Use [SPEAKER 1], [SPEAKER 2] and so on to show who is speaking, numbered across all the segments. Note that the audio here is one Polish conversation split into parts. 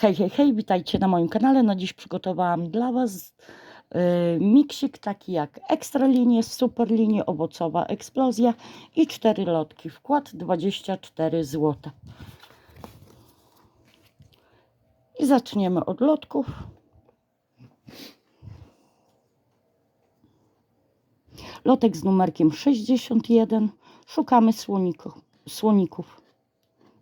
[SPEAKER 1] Hej, hej, hej, witajcie na moim kanale. No dziś przygotowałam dla Was y, miksik taki jak ekstra linie, super linie, owocowa eksplozja i cztery lotki. Wkład 24 zł. I zaczniemy od lotków. Lotek z numerkiem 61. Szukamy słoników. słoników.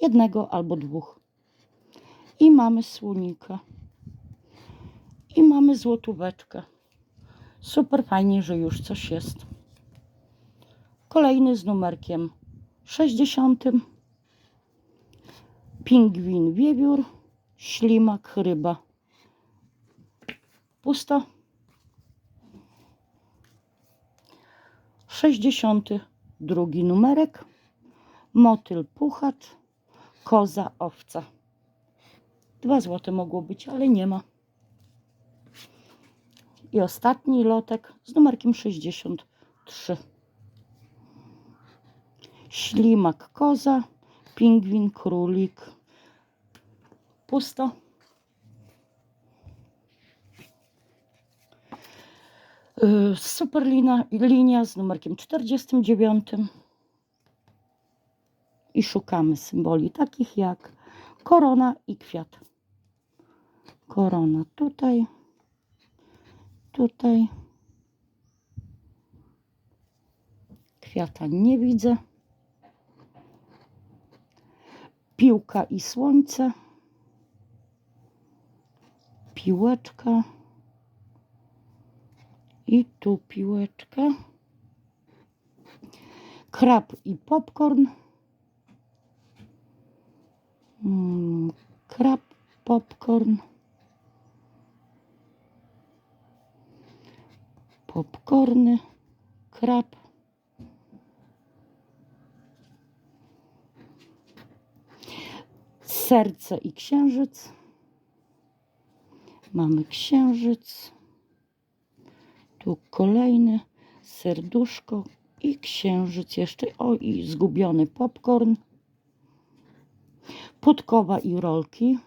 [SPEAKER 1] Jednego albo dwóch. I mamy słonika. I mamy złotóweczkę. Super fajnie, że już coś jest. Kolejny z numerkiem 60. Pingwin wiewiór, ślimak ryba. Pusto. 62 numerek. Motyl puchacz, koza owca. Dwa złote mogło być, ale nie ma. I ostatni lotek z numerkiem 63. Ślimak koza, pingwin królik. Pusto. Yy, Super lina, linia z numerkiem 49. I szukamy symboli takich jak korona i kwiat. Korona tutaj, tutaj. Kwiata nie widzę. Piłka i słońce. Piłeczka. I tu piłeczka. Krab i popcorn. Mm, krab, popcorn. Popcorny, krab. Serce i księżyc. Mamy księżyc. Tu kolejny serduszko i księżyc jeszcze. O i zgubiony popcorn. Podkowa i rolki.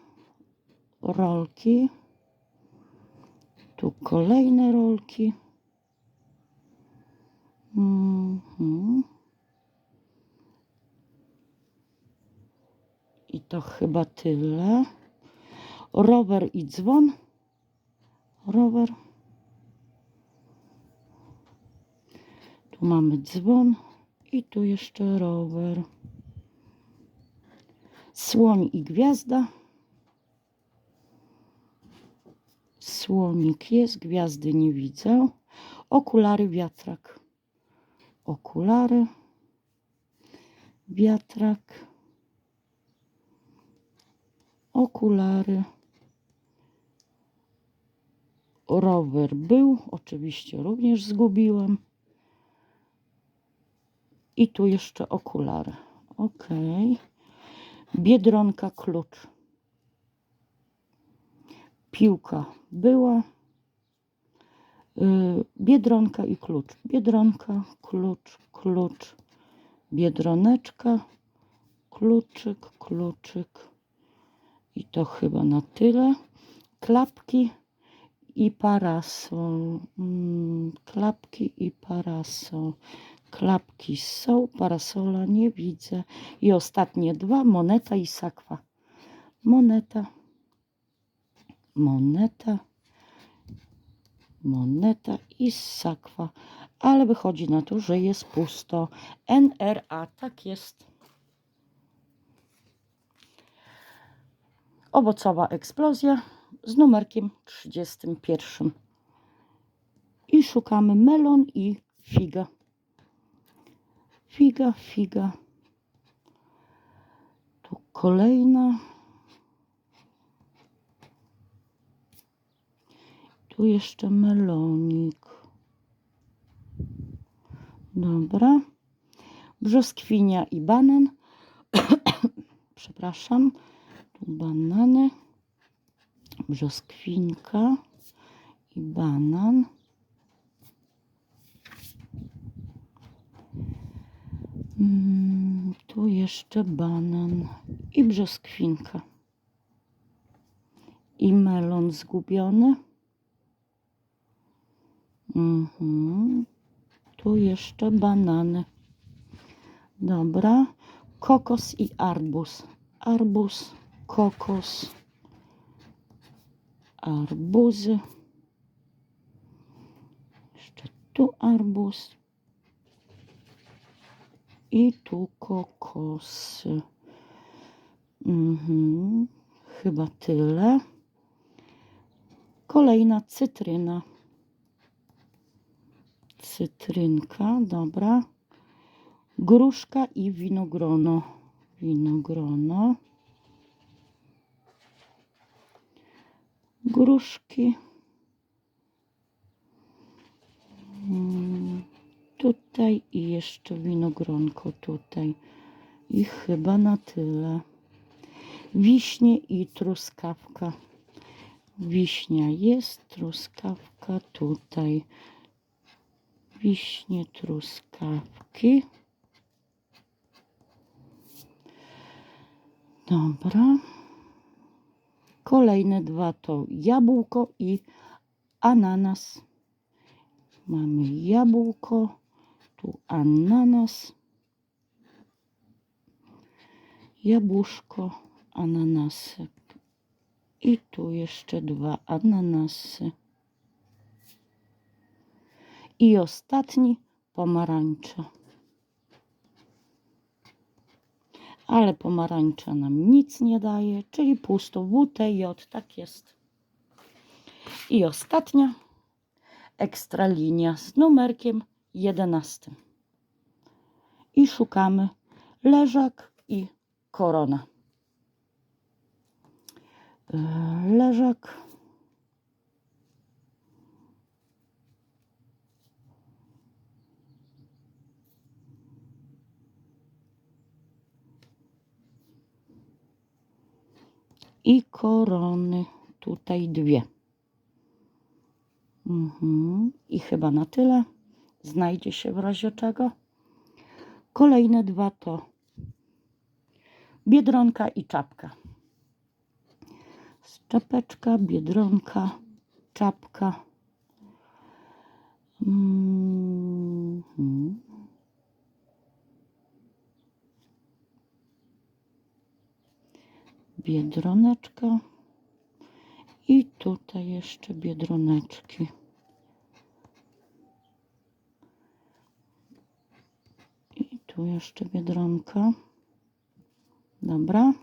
[SPEAKER 1] Rolki. Tu kolejne rolki. Mhm. I to chyba tyle. Rower i dzwon. Rower. Tu mamy dzwon i tu jeszcze rower. Słoń i gwiazda. Słonik jest, gwiazdy nie widzę. Okulary, wiatrak. Okulary, wiatrak. Okulary. Rower był, oczywiście również zgubiłem. I tu jeszcze okulary. Okej. Biedronka klucz. Piłka była. Yy, Biedronka i klucz. Biedronka, klucz, klucz. Biedroneczka, kluczyk, kluczyk. I to chyba na tyle. Klapki i parasol. Mm, klapki i parasol. Klapki są, parasola nie widzę. I ostatnie dwa, moneta i sakwa. Moneta, moneta, moneta i sakwa. Ale wychodzi na to, że jest pusto. NRA, tak jest. Owocowa eksplozja z numerkiem 31. I szukamy melon i figa. Figa, figa. Tu kolejna. Tu jeszcze melonik. Dobra. Brzoskwinia i banan. Przepraszam. Tu banany. Brzoskwinka i banan. Mm, tu jeszcze banan i brzoskwinka. I melon zgubiony. Mhm. Tu jeszcze banany. Dobra. Kokos i arbuz. Arbuz, kokos, arbuzy. Jeszcze tu arbuz. I tu kokosy. Mhm. Chyba tyle. Kolejna cytryna. Cytrynka, dobra. Gruszka i winogrono. Winogrono. Gruszki. Mm, Tutaj i jeszcze winogronko tutaj. I chyba na tyle. Wiśnie i truskawka. Wiśnia jest, truskawka tutaj. Wiśnie, truskawki. Dobra. Kolejne dwa to jabłko i ananas. Mamy jabłko, tu ananas. Jabłuszko, ananasek. I tu jeszcze dwa ananasy. I ostatni pomarańcza. Ale pomarańcza nam nic nie daje, czyli pusto WTJ, tak jest. I ostatnia ekstra linia z numerkiem 11. I szukamy leżak i korona. Leżak. I korony. Tutaj dwie. Mhm. I chyba na tyle. Znajdzie się w razie czego. Kolejne dwa to biedronka i czapka. Czapeczka, biedronka, czapka. Mhm. Biedroneczka. I tutaj jeszcze biedroneczki. I tu jeszcze biedronka. Dobra.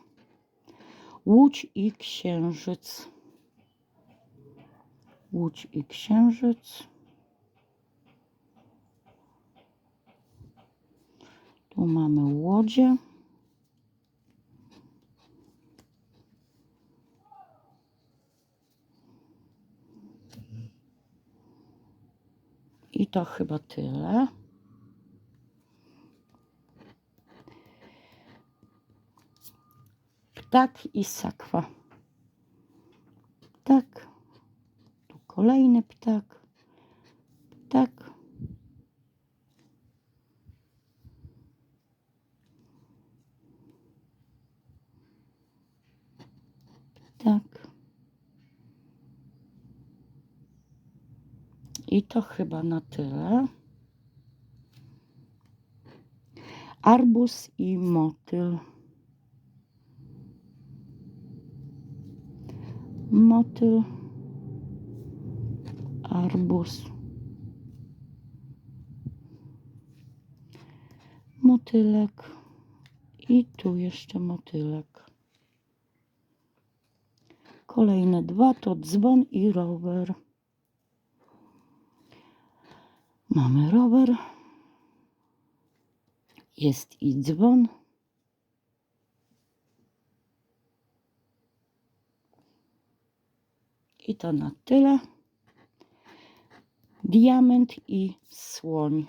[SPEAKER 1] Łódź i księżyc. Łódź i księżyc. Tu mamy łodzie. I to chyba tyle. Ptak i sakwa. Ptak. Tu kolejny. Ptak. Ptak. I to chyba na tyle. Arbuz i motyl. Motyl. Arbuz. Motylek. I tu jeszcze motylek. Kolejne dwa to dzwon i rower. Mamy rower. Jest i dzwon. I to na tyle. Diament i słoń.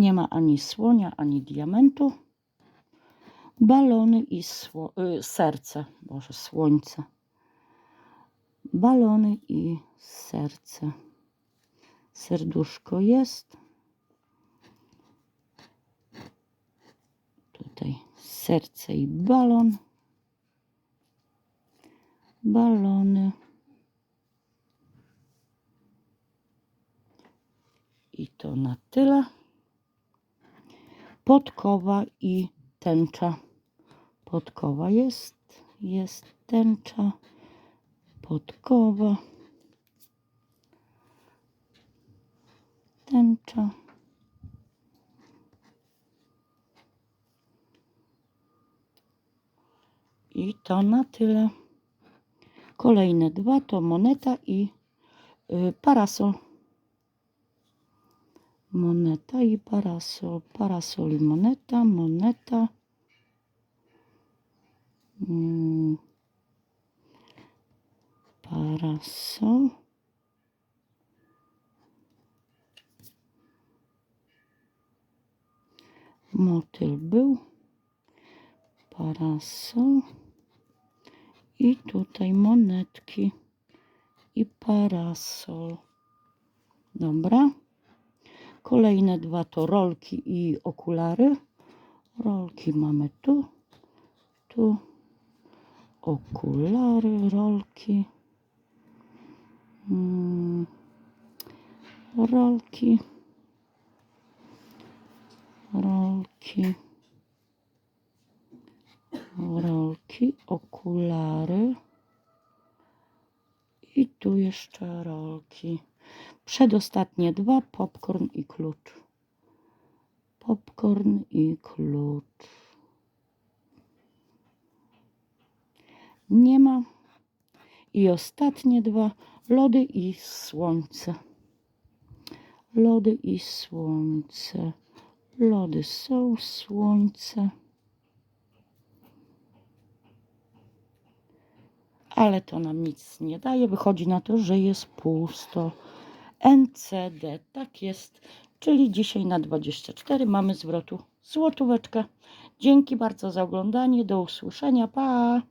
[SPEAKER 1] Nie ma ani słonia, ani diamentu. Balony i sło- y, serce, Boże, słońce. balony i serce. Serduszko jest. Tutaj serce i balon. Balony. I to na tyle. Podkowa i tęcza. Podkowa jest, jest tęcza, podkowa, tęcza. I to na tyle. Kolejne dwa to moneta i y, parasol. Moneta i parasol. Parasol i moneta, moneta. Mm. Parasol. Motyl był. Parasol. I tutaj monetki. I parasol. Dobra. Kolejne dwa to rolki i okulary. Rolki mamy tu, tu. Okulary, rolki. Mm, rolki. Rolki. Rolki, okulary. I tu jeszcze rolki. Przedostatnie dwa, popcorn i klucz. Popcorn i klucz. Nie ma. I ostatnie dwa, lody i słońce. Lody i słońce. Lody są, słońce. Ale to nam nic nie daje. Wychodzi na to, że jest pusto. NCD, tak jest. Czyli dzisiaj na 24 mamy zwrotu złotóweczkę. Dzięki bardzo za oglądanie. Do usłyszenia. Pa!